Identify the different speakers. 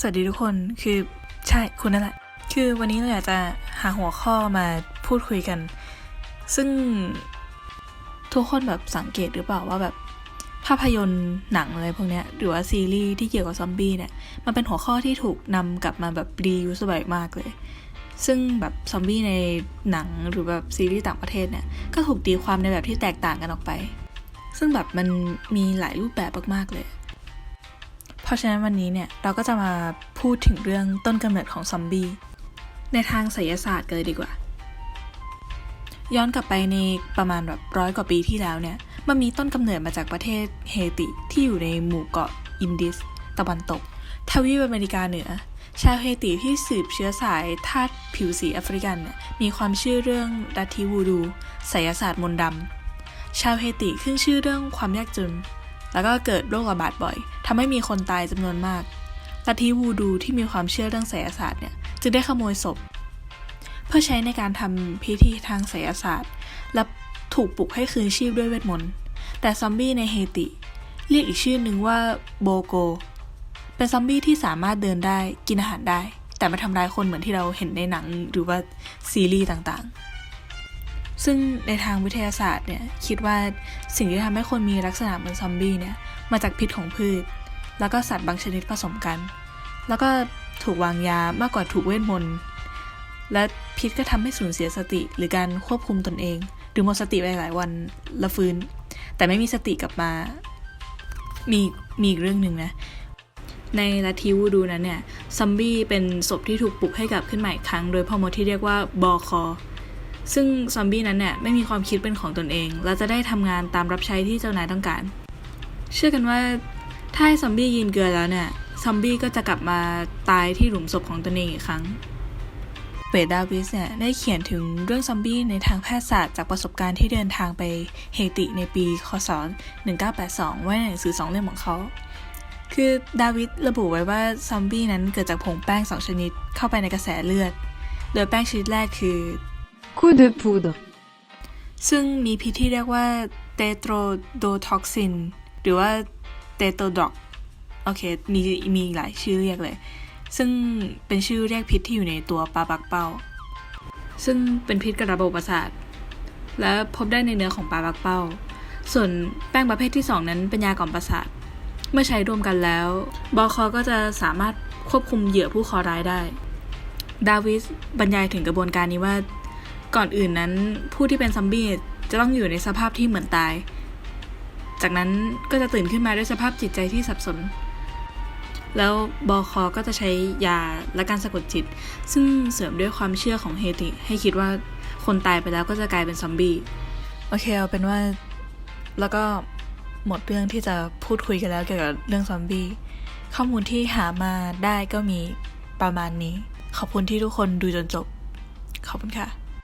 Speaker 1: สวัสดีทุกคนคือใช่คุณนั่นแหละ คือวันนี้เราอยากจะหาหัวข้อมาพูดคุยกัน ซึ่งทุกคนแบบสังเกตหรือเปล่าว่าแบบภาพยนตร์หนังอะไรพวกเนี้ยหรือว่าซีรีส์ที่เกี่ยวกับซอมบี้เนี่ยมันเป็นหัวข้อที่ถูกนำกลับมาแบบรียูสบ่อยมากเลย ซึ่งแบบซอมบี้ในหนังหรือแบบซีรีส์ต่างประเทศเนี่ยก็ถูกตีความในแบบที่แตกต่างกันออกไป ซึ่งแบบมันมีหลายรูปแบบมากๆเลย เพราะฉะนั้นวันนี้เนี่ยเราก็จะมาพูดถึงเรื่องต้นกำเนิดของซอมบี้ในทางไสยศาสตร์กันเลยดีกว่า ย้อนกลับไปในประมาณแบบร้อยกว่าปีที่แล้วเนี่ยมันมีต้นกำเนิดมาจากประเทศเฮติที่อยู่ในหมู่เกาะอินดิส ตะวันตก ทวีปอเมริกาเหนือ ชาวเฮติที่สืบเชื้อสายทาสผิวสีแอฟริกันเนี่ยมีความเชื่อเรื่องลัทธิวูดูไสยศาสตร์มนต์ดำชาวเฮติขึ้นชื่อเรื่องความยากจน แล้วก็เกิดโรคระบาดบ่อย ทำให้มีคนตายจำนวนมากลัทธิวูดูที่มีความเชื่อเรื่องไสยศาสตร์เนี่ยจึงได้ขโมยศพ เพื่อใช้ในการทำพิธีทางไสยศาสตร์ และถูกปลุกให้คืนชีพด้วยเวทมนต์แต่ซอมบี้ในเฮติ เรียกอีกชื่อหนึ่งว่าโบโก เป็นซอมบี้ที่สามารถเดินได้กินอาหารได้ แต่ไม่ทำร้ายคนเหมือนที่เราเห็นในหนังหรือว่าซีรีส์ต่างๆ ซึ่งในทางวิทยาศาสตร์เนี่ยคิดว่าสิ่งที่ทำให้คนมีลักษณะเหมือนซอมบี้เนี่ยมาจากพิษของพืช แล้วก็สัตว์บางชนิดผสมกัน แล้วก็ถูกวางยามากกว่าถูกเวทมนต์ และพิษก็ทำให้สูญเสียสติหรือการควบคุมตนเอง หรือหมดสติไปหลายวันและฟื้น แต่ไม่มีสติกลับมา มีมีอีกเรื่องหนึ่งนะ ในลัทธิวูดูนั้นเนี่ยซอมบี้เป็นศพที่ถูกปลุกให้กลับขึ้นมาอีกครั้ง โดยพ่อมดที่เรียกว่าบอคอซึ่งซอมบี้นั้นเนี่ยไม่มีความคิดเป็นของตนเอง และจะได้ทำงานตามรับใช้ที่เจ้านายต้องการ เชื่อกันว่า ถ้าให้ซอมบี้กินเกลือแล้วเนี่ย ซอมบี้ก็จะกลับมาตายที่หลุมศพของตนเองอีกครั้งเวดดาวิสเนี่ยได้เขียนถึงเรื่องซอมบี้ในทางแพทยศาสตร์จากประสบการณ์ที่เดินทางไปเฮติในปีคศ 1982 ไว้ในหนังสือสองเล่มของเขาคือดาวิดระบุไว้ว่าซอมบี้นั้นเกิดจากผงแป้งสองชนิดเข้าไปในกระแสเลือด โดยแป้งชนิดแรกคือ
Speaker 2: coup de poudre,
Speaker 1: ซึ่งมีพิษที่เรียกว่าเตโตรโดท็อกซิน หรือว่า เตโตดอกโอเคมีมีหลายชื่อเรียกเลย ซึ่งเป็นชื่อเรียกพิษที่อยู่ในตัวปลาปักเป้า ซึ่งเป็นพิษกระบบประสาท และพบได้ในเนื้อของปลาปักเป้า ส่วนแป้งประเภทที่ 2 นั้นเป็นยากล่อมประสาท เมื่อใช้รวมกันแล้ว บอคอก็จะสามารถควบคุมเหยื่อผู้คอร้ายได้ ดาวิสบรรยายถึงกระบวนการนี้ว่า ก่อนอื่นนั้นผู้ที่เป็นซอมบี้จะต้องอยู่ในสภาพที่เหมือนตาย จากนั้นก็จะตื่นขึ้นมาด้วยสภาพจิตใจที่สับสน แล้วบอคอก็จะใช้ยาและการสะกดจิต ซึ่งเสริมด้วยความเชื่อของเฮติ ให้คิดว่าคนตายไปแล้วก็จะกลายเป็นซอมบี้ โอเคเอาเป็นว่า แล้วก็หมดเรื่องที่จะพูดคุยกันแล้วเกี่ยวกับเรื่องซอมบี้ ข้อมูลที่หามาได้ก็มีประมาณนี้ ขอบคุณที่ทุกคนดูจนจบ ขอบคุณค่ะ